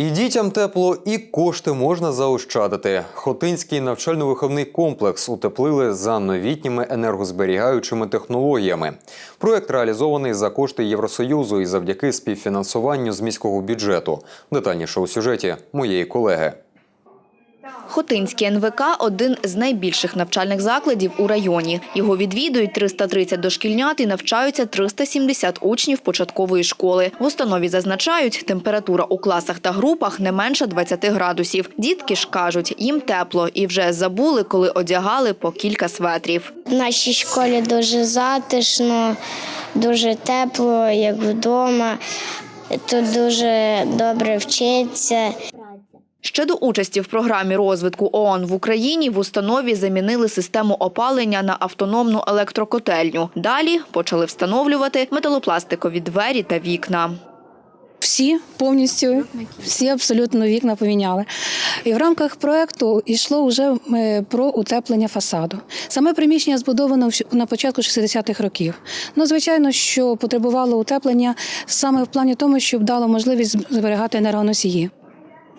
І дітям тепло, і кошти можна заощадити. Хотинський навчально-виховний комплекс утеплили за новітніми енергозберігаючими технологіями. Проект реалізований за кошти Євросоюзу і завдяки співфінансуванню з міського бюджету. Детальніше у сюжеті моєї колеги. Хотинський НВК – один з найбільших навчальних закладів у районі. Його відвідують 330 дошкільнят і навчаються 370 учнів початкової школи. В установі зазначають, температура у класах та групах не менше 20 градусів. Дітки ж кажуть, їм тепло і вже забули, коли одягали по кілька светрів. В нашій школі дуже затишно, дуже тепло, як вдома. Тут дуже добре вчиться. Щодо участі в програмі розвитку ООН в Україні в установі замінили систему опалення на автономну електрокотельню. Далі почали встановлювати металопластикові двері та вікна. Всі повністю, всі абсолютно вікна поміняли. І в рамках проекту йшло вже е, про утеплення фасаду. Саме приміщення збудовано на початку 60-х років. Ну, звичайно, що потребувало утеплення саме в плані тому, щоб дало можливість зберігати енергоносії.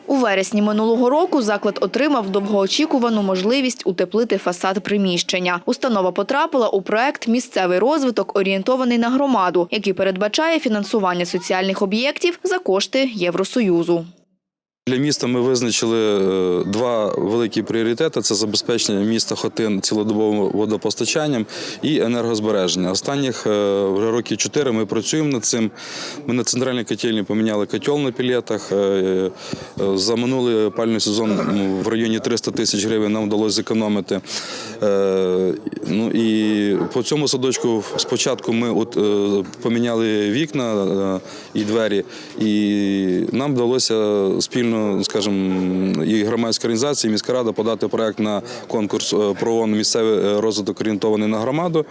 У вересні минулого року заклад отримав довгоочікувану можливість утеплити фасад приміщення. Установа потрапила у проект Місцевий розвиток орієнтований на громаду, який передбачає фінансування соціальних об'єктів за кошти Євросоюзу. Для міста ми визначили е, два великі пріоритети: це забезпечення міста Хотин цілодобовим водопостачанням і енергозбереження. Останніх е, вже років чотири ми працюємо над цим. Ми на центральній котельні поміняли котел на пілетах. Е, За минулий опальний сезон в районі 300 тисяч гривень нам вдалося зекономити. Ну і по цьому садочку спочатку ми от, поміняли вікна і двері, і нам вдалося спільно, скажімо, і громадська організація, і міська рада подати проект на конкурс е, про місцевий е, розвиток орієнтований на громаду.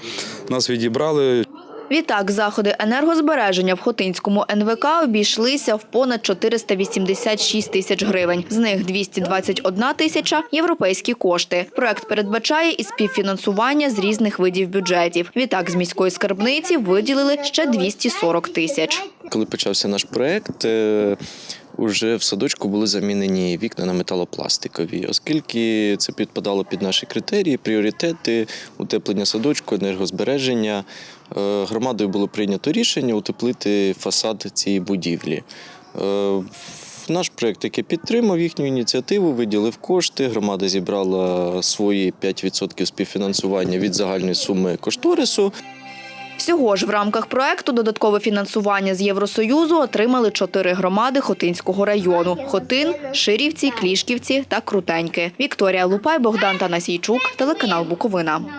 Нас відібрали. Відтак, заходи енергозбереження в Хотинському НВК обійшлися в понад 486 тисяч гривень. З них 221 тисяча – європейські кошти. Проект передбачає і співфінансування з різних видів бюджетів. Відтак, з міської скарбниці виділили ще 240 тисяч. Коли почався наш проект, е, уже в садочку були замінені вікна на металопластикові, оскільки це підпадало під наші критерії, пріоритети утеплення садочку, енергозбереження. е, Громадою було прийнято рішення утеплити фасад цієї будівлі. Е, Наш проєкт, який підтримав їхню ініціативу, виділив кошти. Громада зібрала свої 5% співфінансування від загальної суми кошторису. Всього ж в рамках проекту додаткове фінансування з Євросоюзу отримали чотири громади Хотинського району: Хотин, Ширівці, Клішківці та Крутеньки. Вікторія Лупай, Богдан Танасійчук, телеканал Буковина.